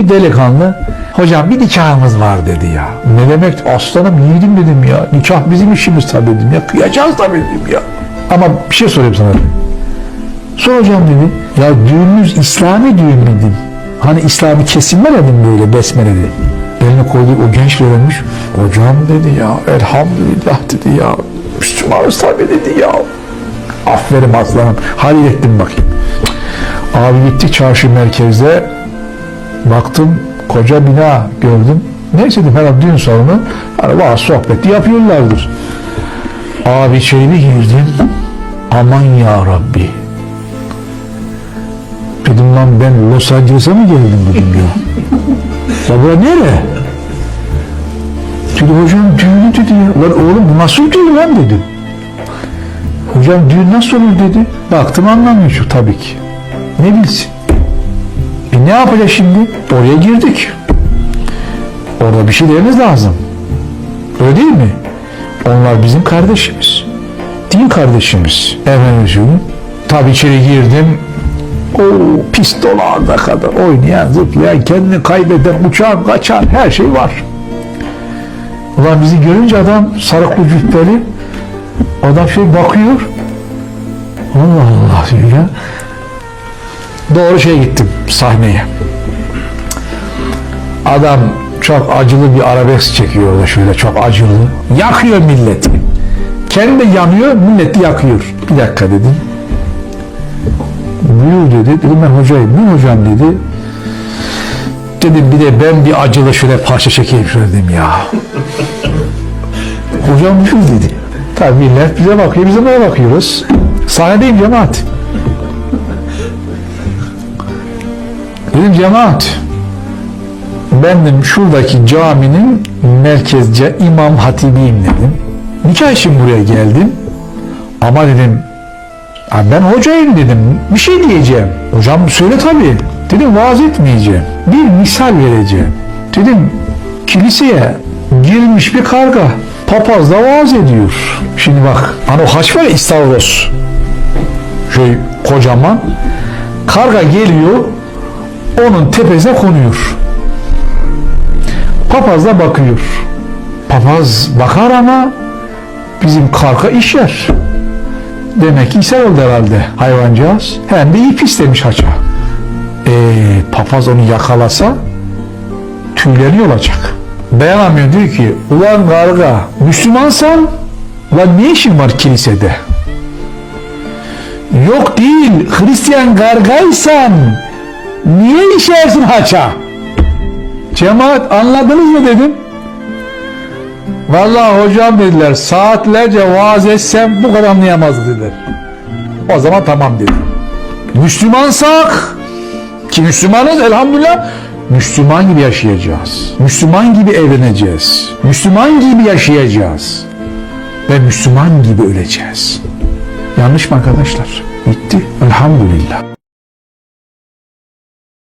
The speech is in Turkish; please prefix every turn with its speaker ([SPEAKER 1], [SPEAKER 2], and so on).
[SPEAKER 1] Bir delikanlı hocam bir nikahımız var dedi ya. Ne demek aslanım yiğidim dedim ya. Nikah bizim işimiz tabii dedim ya. Kıyacağız tabii dedim ya. Ama bir şey sorayım sana. Sor hocam dedi. Ya düğününüz İslami düğün mü dedim. Hani İslami kesim dedim böyle besmele dedi. Eline koydu o genç öğrenmiş. Hocam dedi ya elhamdülillah dedi ya. Müslümanız tabii dedi ya. Aferin aslanım. Halil ettim bakayım. Abi gittik çarşı merkezde. Baktım koca bina gördüm. Neyse dedim herhalde düğün salonu. Hani vaaz sohbeti yapıyorlardır. Abi içeri girdim. Aman ya Rabbi. Dedim lan ben Los Angeles'a mı geldim dedim ya. Ya bura nere? Dedi hocam düğünü dedi ya. Lan oğlum bu nasıl düğün lan dedim. Hocam düğün nasıl olur dedi. Baktım anlamıyor tabii ki. Ne bilsin. E ne yapacağız şimdi? Oraya girdik. Orada bir şey dememiz lazım. Öyle değil mi? Onlar bizim kardeşimiz. Din kardeşimiz. Efendim. Tabii içeri girdim. O pistollarda kadar oynayan, zıplayan, kendini kaybeden, uçan, kaçan her şey var. Ulan bizi görünce adam sarıklı cübbeli adam şey bakıyor. Allah Allah diyor ya. Doğru şeye gittim sahneye. Adam çok acılı bir arabesk çekiyor orada şöyle çok acılı. Yakıyor milleti. Kendi yanıyor, milleti yakıyor. Bir dakika dedim. Buyur dedi. Dedim ben hocayım. Ne hocam dedi. Dedim bir de ben bir acılı şöyle parça çekeyim şöyle dedim ya. hocam buyur dedi. Tabii millet bize bakıyor, biz de bakıyoruz. Sahnedeyim cemaat. Dedim cemaat. Ben dedim şuradaki caminin merkezce imam hatibiyim dedim. Nikah için buraya geldim. Ama dedim "Ya ben hocayım dedim. Bir şey diyeceğim. Hocam söyle tabii. Dedim vaaz etmeyeceğim. Bir misal vereceğim. Dedim kiliseye girmiş bir karga. Papaz da vaaz ediyor. Şimdi bak hani o haç var ya İstavros. Şöyle kocaman. Karga geliyor. Onun tepesine konuyor. Papaz da bakıyor. Papaz bakar ama bizim karga işer. Demek ki ishal oldu herhalde hayvancağız. Hem de ip istemiş haça. Ee, papaz onu yakalasa tüyleri olacak. Dayanamıyor diyor ki ulan karga Müslümansan ulan ne işin var kilisede? Yok değil Hristiyan kargaysan niye işersin haça? Cemaat anladınız mı dedim. Vallahi hocam dediler saatlerce vaaz etsem bu kadar anlayamaz dediler. O zaman tamam dedim. Müslümansak ki Müslümanız elhamdülillah Müslüman gibi yaşayacağız. Müslüman gibi evleneceğiz. Müslüman gibi yaşayacağız. Ve Müslüman gibi öleceğiz. Yanlış mı arkadaşlar? Bitti. Elhamdülillah.